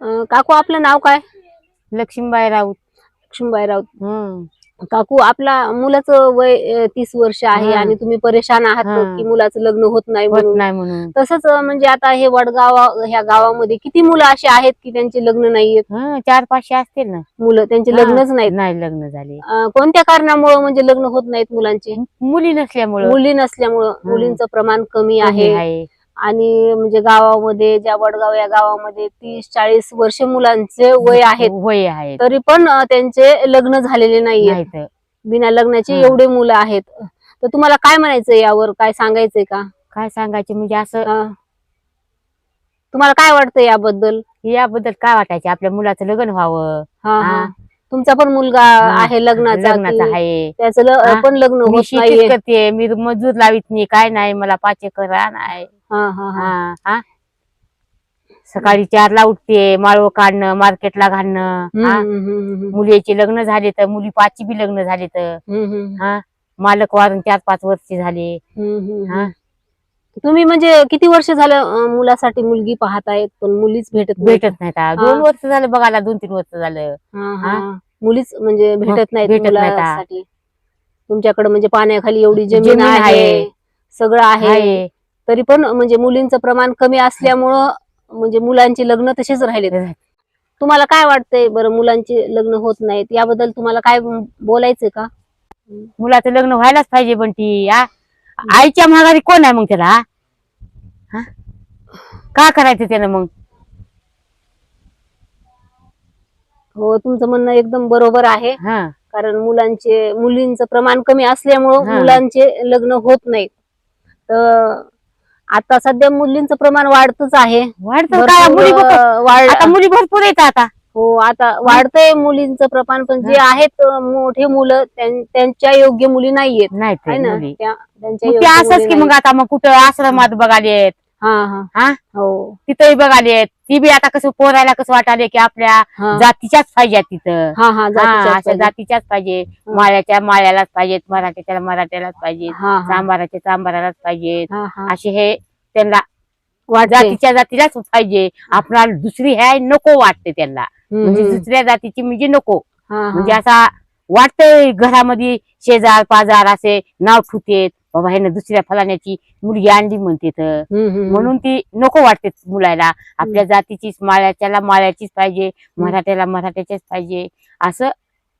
अं, काकू आपलं नाव काय? लक्ष्मीबाई राऊत. लक्ष्मीबाई राऊत. हम्म. काकू आपला मुलाचं वय तीस वर्ष आहे हा. आणि तुम्ही परेशान आहात हा. की मुलाचं लग्न होत नाही होत म्हणून. नाही म्हणून. तसंच अं, म्हणजे आता हे वडगाव ह्या गावामध्ये किती मुलं अशी आहेत की त्यांचे लग्न नाहीयेत हं, चार पाचशे असतील ना. मुलं त्यांचे हा. लग्नच नाहीत. नाही लग्न झाले. अं, कोणत्या कारणामुळे म्हणजे लग्न होत नाहीत मुलांचे? मुली नसल्यामुळं. मुली नसल्यामुळं. मुलींचं प्रमाण कमी कमी आहे. आहे. आणि म्हणजे गावामध्ये ज्या वडगाव या गावामध्ये तीस चाळीस वर्ष मुलांचे वय आहेत. वय आहेत. तरी पण अं, त्यांचे लग्न झालेले नाहीये नाही बिना लग्नाचे. एवढे मुलं आहेत. तर तुम्हाला काय म्हणायचंय यावर? काय सांगायचंय का? काय सांगायचे? म्हणजे असं अं, तुम्हाला काय वाटतं याबद्दल? याबद्दल काय वाटायचे? आपल्या मुलाचं लग्न व्हावं. हा हा. हा. तुमचा पण मुलगा हा. आहे लग्नाचा आहे. त्याचं ल- हा. पण लग्न मी होत शेतीच नाहीये. करते मी मजूर लावित नाही. काय नाही. मला पाच एकर रान आहे. हा हा हा हा हा सकाळी चारला उठते माळव काढणं मार्केटला घालणं हम्म, हा हम्म, हम्म, हम्म, मुलीचे लग्न झाले तर मुली पाचची बी लग्न झाले तर हम्म, हम्म, हा मालक वारून चार पाच वर्ष झाले हम्म, हम्म, हा. हम्म. तुम्ही म्हणजे किती वर्ष झालं अं, मुलासाठी मुलगी पाहतायत पण मुलीच भेटत नाही भेटत नाहीत आ. दोन वर्ष झालं बघायला दोन तीन वर्ष झालं हा, हा. हा. मुलीच म्हणजे भेटत नाहीत भेटत नाहीत, हा. मुलासाठी तुमच्याकडे म्हणजे पाण्याखाली एवढी जमीन जमीन आहे आहे. सगळं आहे आहे तरी पण म्हणजे मुलींचं प्रमाण कमी असल्यामुळं म्हणजे मुलांची लग्न तसेच राहिले तुम्हाला काय वाटतंय बरं मुलांचे लग्न होत नाहीत याबद्दल तुम्हाला काय बोलायचंय का मुलाचं लग्न व्हायलाच पाहिजे पण ती? आईच्या माघारी कोण आहे मग त्याला? हा? का करायचं त्यानं मग हो तुमचं म्हणणं एकदम बरोबर आहे हा कारण मुलांचे मुलींचं प्रमाण कमी असल्यामुळं हा. मुलांचे लग्न होत नाहीत तर आता सध्या मुलींचं प्रमाण वाढतच आहे. वाढतं काय? भरपूर, मुली बघ- अं, वाढ आता मुली भरपूर येतात आता. हो आता वाढतंय मुलींचं प्रमाण पण जे आहेत अं, मोठे मुलं त्यां- त्यांच्या योग्य मुली नाहीयेत. नाही आहे ते ना? मुली. त्या- त्यांच्या मग ते योग्य असंच मुली की मग आता मग कुठं आश्रमात बघालेत हा हा. हा? हो. तिथंही ती बी आता कसं पोरायला कसं वाटाले की आपल्या हा. जातीच्याच पाहिजे तिथं. हा हा हा, जातीच्या अशा पाहिजे. जातीच्याच पाहिजे माळ्याच्या माळ्यालाच पाहिजेत मराठ्याच्या मराठ्यालाच पाहिजेत हा हा. चांबाराच्या चांबारालाच पाहिजेत. हा हा. असे हे त्यांना वाटते जातीच्या जातीलाच पाहिजे. आपणाला दुसरी हे नको वाटते त्यांना. हम्म, म्हणजे हम्म. दुसऱ्या जातीची म्हणजे नको. हा, हा. म्हणजे असा वाटतंय घरामध्ये शेजार पाजार असे नाव ठुतेत बाबा ह्यानं दुसऱ्या फलाण्याची मुलगी आणली म्हणते तर. म्हणून ती नको वाटते मुलाला. आपल्या जातीचीच माळ्याच्याला माळ्याचीच पाहिजे मराठ्याला मराठ्याचीच पाहिजे. असं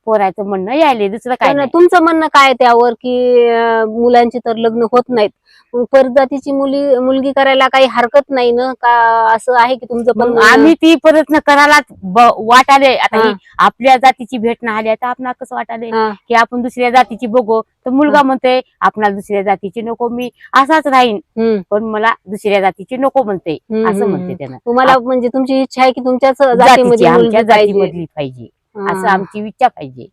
पोराचं म्हणणं यायले दुसरं काय पण नाही. तुमचं म्हणणं काय त्यावर की अं, मुलांची तर लग्न होत नाहीत. परजातीची मुली मुलगी करायला काही हरकत नाही ना? का असं आहे की तुमचं पण मग आम्ही ती प्रयत्न करायला ब- वाटाले आता हा. ही. आपल्या जातीची भेट नाही आली आता आपण कसं वाटाले हा, की आपण दुसऱ्या जातीची बघू तर मुलगा म्हणतोय आपणाला दुसऱ्या जातीची नको मी असाच राहीन. हम्म, पण मला दुसऱ्या जातीची नको म्हणते हम्म, असं हम्म, म्हणते त्यानं. तुम्हाला म्हणजे तुमची इच्छा आहे की तुमच्याच जातीची जातीमध्ये मुलगी आमच्या पाहिजे. जातीमधली पाहिजे. असं आमची इच्छा पाहिजे.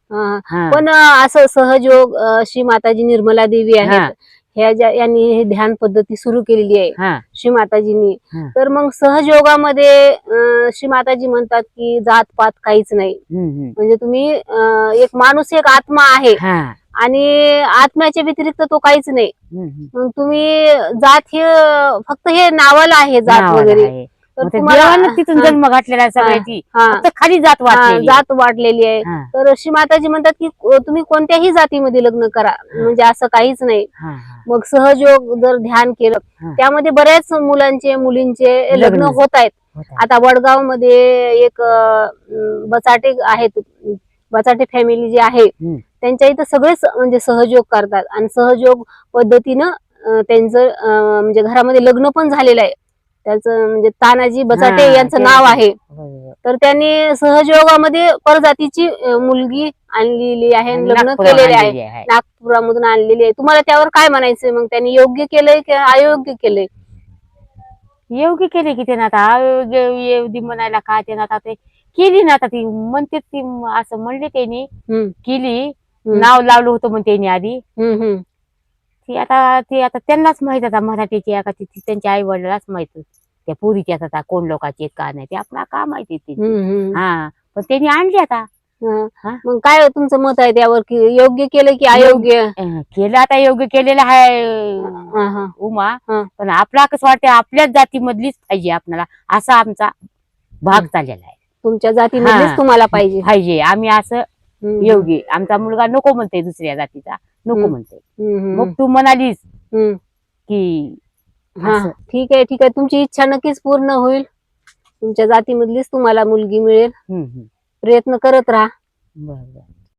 पण असं सहजयोग अं, श्री माताजी निर्मला देवी हा. आहेत ह्या ज्या यांनी हे ध्यान पद्धती सुरू केलेली आहे श्री माताजींनी. तर मग सहजयोगामध्ये श्री माताजी म्हणतात की जात पात काहीच नाही. म्हणजे तुम्ही एक माणूस एक आत्मा आहे आणि आत्म्याच्या व्यतिरिक्त तो काहीच नाही. मग तुम्ही जात हे फक्त हे नावाला आहे जात वगैरे आहे. तर तुम्हाला- देवानं तिथून हा, जन्म घातलेला आहे सगळ्याची हा, फक्त खाली जात हा, आहे. जात वाढलेली आहे हा, तर श्री माताजी म्हणतात की अं, तुम्ही कोणत्याही जातीमध्ये लग्न करा म्हणजे असं काहीच नाही हा, हा. मग सहजयोग जर ध्यान केलं. त्यामध्ये बऱ्याच मुलांचे मुलींचे लग्न लग्न. होत आहेत होत आहे. आता वडगावमध्ये एक अं, बचाटे आहेत बचाटे फॅमिली जी आहे हम्म. त्यांच्या इथं सगळेच म्हणजे सहयोग करतात आणि सहयोग पद्धतीनं अं, त्यांचं अं, म्हणजे घरामध्ये लग्न पण झालेलं आहे त्याचं म्हणजे तानाजी बचाटे हा, यांचं नाव आहे. बरोबर. तर त्यांनी सहयोगामध्ये परजातीची मुलगी आणलेली आहे लग्न केलेले आहे. नागपुरामधून आणलेली आहे. तुम्हाला त्यावर काय म्हणायचंय? मग त्यांनी योग्य केलंय की अयोग्य केलंय? योग्य केले की त्यानं आता अयोग्य म्हणायला काय त्यानं आता ते केली ना आता ती म्हणते ती असं म्हणले त्यांनी. केली. नाव लावलं होतं म्हणते त्यांनी आधी. ती आता ती आता त्यांनाच माहीत आता मराठीची आहे का ती ती त्यांच्या आई वडिलांनाच माहीत त्या पुरीची आता कोण लोकांची आहेत का नाही ते आपल्याला का माहिती ती हम्म. हा पण त्यांनी आणली आता हा. हा? मग काय तुमचं मत आहे त्यावर की योग्य केलं की अयोग्य अं, केलं आता योग्य केलेलं आहे हा, हा. उमा हा. पण आपला कसं वाटतं आपल्याच जातीमधलीच पाहिजे आपल्याला असा आमचा भाग चाललेला आहे तुमच्या जातीमधलीच हा. तुम्हाला पाहिजे पाहिजे आम्ही असं हम्म, योग्य आमचा मुलगा नको म्हणते दुसऱ्या जातीचा नको. म्हणते मग तू म्हणालीस. की हा. ठीक आहे ठीक आहे तुमची इच्छा नक्कीच पूर्ण होईल तुमच्या जातीमधलीच तुम्हाला मुलगी मिळेल. प्रयत्न करत राहा बरं बरं